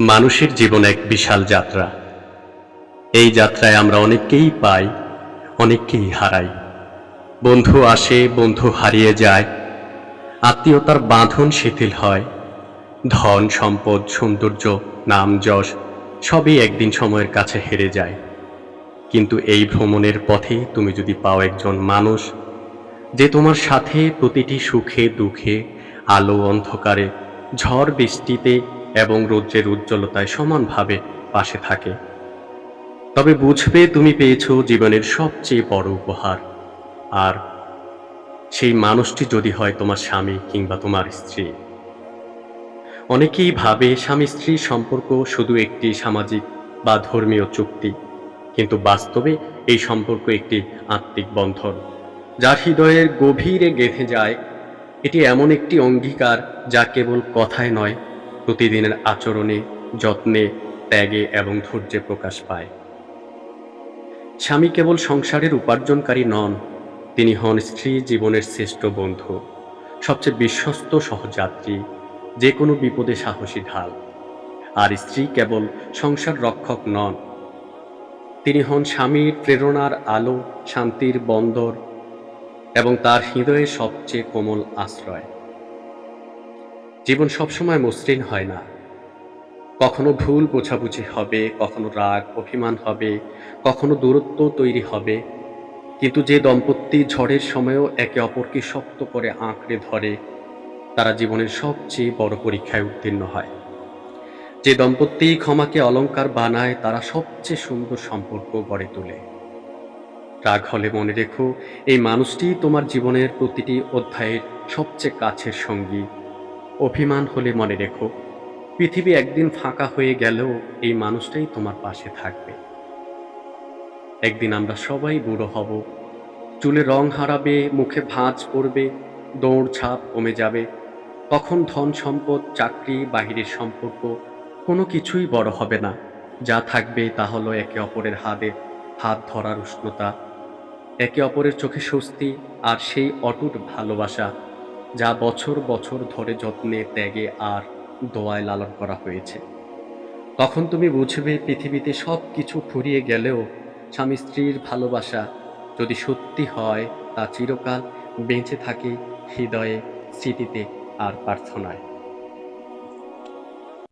মানুষের জীবন এক বিশাল যাত্রা। এই যাত্রায় আমরা অনেককেই পাই, অনেককেই হারাই। বন্ধু আসে, বন্ধু হারিয়ে যায়। আত্মীয়তার বাঁধন শিথিল হয়। ধন, সম্পদ, সৌন্দর্য, নাম, যশ সবই একদিন সময়ের কাছে হেরে যায়। কিন্তু এই ভ্রমণের পথে তুমি যদি পাও একজন মানুষ, যে তোমার সাথে প্রতিটি সুখে, দুঃখে, আলো, অন্ধকারে, ঝড়, বৃষ্টিতে এবং রৌদ্রের উজ্জ্বলতায় সমানভাবে পাশে থাকে। তবে বুঝবে তুমি পেয়েছ জীবনের সবচেয়ে বড় উপহার। আর সেই মানুষটি যদি হয় তোমার স্বামী কিংবা তোমার স্ত্রী। অনেকেই ভাবে স্বামী স্ত্রীর সম্পর্ক শুধু একটি সামাজিক বা ধর্মীয় চুক্তি, কিন্তু বাস্তবে এই সম্পর্ক একটি আত্মিক বন্ধন, যার হৃদয়ের গভীরে গেঁথে যায়। এটি এমন একটি অঙ্গীকার যা কেবল কথায় নয় প্রতিদিনের আচরণে, যত্নে, ত্যাগে এবং ধৈর্যে প্রকাশ পায়। স্বামী কেবল সংসারের উপার্জনকারী নন, তিনি হন স্ত্রী জীবনের শ্রেষ্ঠ বন্ধু, সবচেয়ে বিশ্বস্ত সহযাত্রী, যে কোনো বিপদে সাহসী ঢাল। আর স্ত্রী কেবল সংসার রক্ষক নন, তিনি হন স্বামীর প্রেরণার আলো, শান্তির বন্দর এবং তার হৃদয়ের সবচেয়ে কোমল আশ্রয়। জীবন সবসময় মসৃণ হয় না। কখনো ভুল বোঝাবুঝি হবে, কখনো রাগ, অভিমান হবে, কখনো দূরত্ব তৈরি হবে। কিন্তু যে দম্পতি ঝড়ের সময়ও একে অপরকে শক্ত করে আঁকড়ে ধরে, তারা জীবনের সবচেয়ে বড় পরীক্ষায় উত্তীর্ণ হয়। যে দম্পতি ক্ষমাকে অলঙ্কার বানায়, তারা সবচেয়ে সুন্দর সম্পর্ক গড়ে তোলে। রাগ হলে মনে রেখো, এই মানুষটি তোমার জীবনের প্রতিটি অধ্যায়ের সবচেয়ে কাছের সঙ্গী। অভিমান হলে মনে রেখো, পৃথিবী একদিন ফাঁকা হয়ে গেলেও এই মানুষটাই তোমার পাশে থাকবে। একদিন আমরা সবাই বুড়ো হব, চুলে রং হারাবে, মুখে ভাঁজ পড়বে, দৌড় ছাপ কমে যাবে, তখন ধন সম্পদ, চাকরি, বাহিরের সম্পর্ক, কোনো কিছুই বড় হবে না, যা থাকবে তা হলো একে অপরের হাতে হাত ধরার উষ্ণতা, একে অপরের চোখে স্বস্তি আর সেই অটুট ভালোবাসা। যা বছর বছর ধরে যত্নে, ত্যাগে আর দোয়ায় লালন করা হয়েছে। তখন তুমি বুঝবে পৃথিবীতে সব কিছু ফুরিয়ে গেলেও স্বামী স্ত্রীর ভালোবাসা যদি সত্যি হয়, তা চিরকাল বেঁচে থাকে হৃদয়ে, স্মৃতিতে আর প্রার্থনায়।